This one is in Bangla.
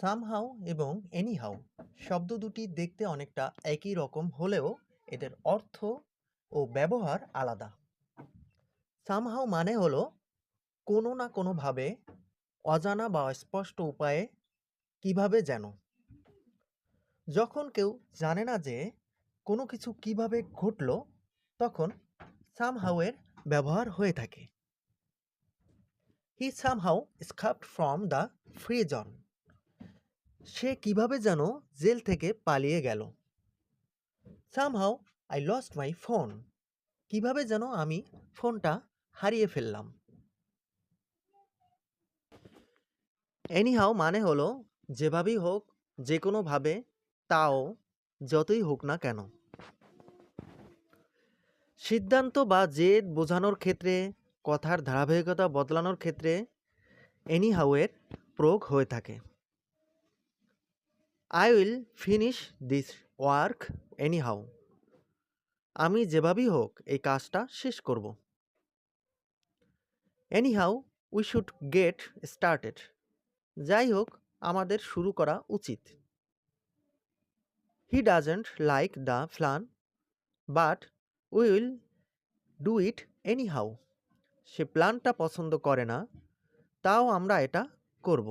সামহাউ এবং এনিহাউ শব্দ দুটি দেখতে অনেকটা একই রকম হলেও এদের অর্থ ও ব্যবহার আলাদা। সামহাউ মানে হলো কোনো না কোনোভাবে অজানা বা অস্পষ্ট উপায়ে কীভাবে যেন। যখন কেউ জানে না যে কোনো কিছু কীভাবে ঘটলো, তখন সামহাউয়ের ব্যবহার হয়ে থাকে। He somehow escaped from the prison সে কীভাবে যেন জেল থেকে পালিয়ে গেল। Somehow I lost my phone কীভাবে যেন আমি ফোনটা হারিয়ে ফেললাম। এনিহাও মানে হলো, যেভাবেই হোক যে কোনোভাবে তাও, যতই হোক না কেন। সিদ্ধান্ত বা জেদ বোঝানোর ক্ষেত্রে, কথার ধারাবাহিকতা বদলানোর ক্ষেত্রে এনিহাউয়ের প্রয়োগ হয়ে থাকে। I will finish this work anyhow আমি যেভাবেই হোক এই কাজটা শেষ করব। Anyhow we should get started যাই হোক, আমাদের শুরু করা উচিত। He doesn't like the plan but we will do it anyhow সে প্ল্যানটা পছন্দ করে না, তাও আমরা এটা করব।